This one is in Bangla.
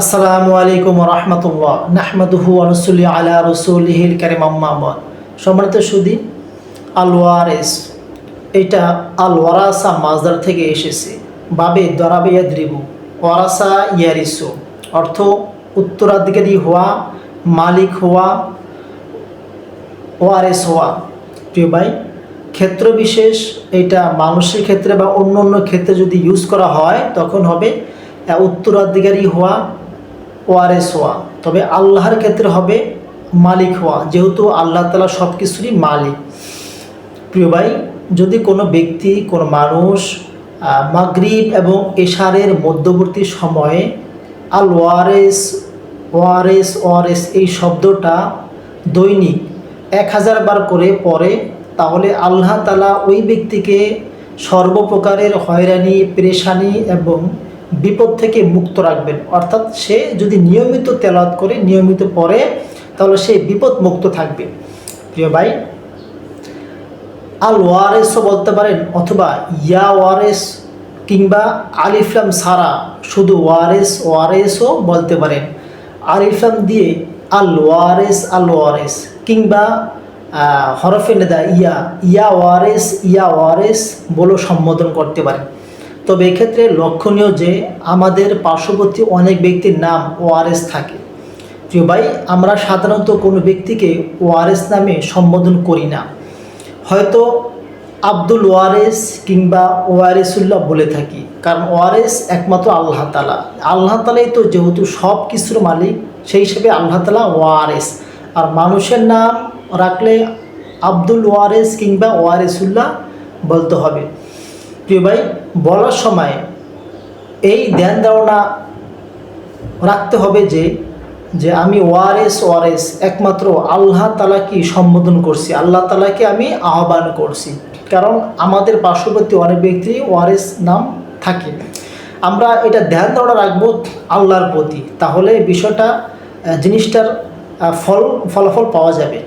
আসসালামু আলাইকুম রহমতুল্লাহ। নাহমাদুহু আনসুল্লি আলা রসুলিহিল কারিম। আম্মাবাদ সম্মানিত সুদি আল ওয়ারেস এটা আল ওয়ারাসা মাজদার থেকে এসেছে। বাবে দরাবে ইয়াদ্রিবু ওয়ারাসা ইয়ারিসু, অর্থ উত্তরাধিকারী হওয়া, মালিক হওয়া, ওয়ারেস হওয়া। প্রিয় ভাই, ক্ষেত্র বিশেষ, এটা মানুষের ক্ষেত্রে বা অন্য অন্য ক্ষেত্রে যদি ইউজ করা হয়, তখন হবে উত্তরাধিকারী হওয়া ওয়ারেস হওয়া তবে আল্লাহর ক্ষেত্রে হবে মালিক হওয়া, যেহেতু আল্লাহ তালা সব কিছুরই মালিক। প্রিয় ভাই, যদি কোনো ব্যক্তি, কোনো মানুষ মাগরিব এবং এশারের মধ্যবর্তী সময়ে আল ওয়ারেস ওয়ারেস ওয়ারেস এই শব্দটা দৈনিক এক হাজার বার করে পড়ে, তাহলে আল্লাহ তালা ওই ব্যক্তিকে সর্বপ্রকারের হয়রানি, পেরেশানি এবং বিপদ থেকে মুক্ত রাখবেন। অর্থাৎ সে যদি নিয়মিত তেলাওয়াত করে, নিয়মিত পড়ে, তাহলে সে বিপদ মুক্ত থাকবে। প্রিয় ভাই আল ওয়ারেসও বলতে পারেন, অথবা ইয়া ওয়ারেস কিংবা আলিফলাম সারা শুধু ওয়ারেস, ওয়ারেসও বলতে পারেন। আলিফলাম দিয়ে আল ওয়ারেস আল ওয়ারেস কিংবা হরফে নেদা ইয়া ইয়া ওয়ারেস ইয়া ওয়ারেস বলেও সম্বোধন করতে পারেন। তবে এক্ষেত্রে লক্ষণীয় যে আমাদের পার্শ্ববর্তী অনেক ব্যক্তির নাম ওয়ারেস থাকে। প্রিয় ভাই, আমরা সাধারণত কোনো ব্যক্তিকে ওয়ারেস নামে সম্বোধন করি না। হয়তো আব্দুল ওয়ারেস কিংবা ওয়ারেসুল্লাহ বলে থাকি, কারণ ওয়ারেস একমাত্র আল্লাহ তালা আল্লাহ তালাই তো যেহেতু সব কিছুর মালিক, সেই হিসেবে আল্লাহ তালা ওয়ারেস আর মানুষের নাম রাখলে আব্দুল ওয়ারেস কিংবা ওয়ারেসুল্লাহ বলতে হবে। প্রিয় ভাই, বলার সময় এই ধ্যান ধারণা রাখতে হবে যে যে আমি ওয়ারেস ওয়ারেস একমাত্র আল্লাহ তালাকে সম্বোধন করছি, আল্লাহ তালাকে আমি আহ্বান করছি। কারণ আমাদের পার্শ্ববর্তী অনেক ব্যক্তি ওয়ারেস নাম থাকে। আমরা এটা ধ্যান ধারণা রাখব আল্লাহর প্রতি, তাহলে বিষয়টা জিনিসটার ফল, ফলাফল পাওয়া যাবে।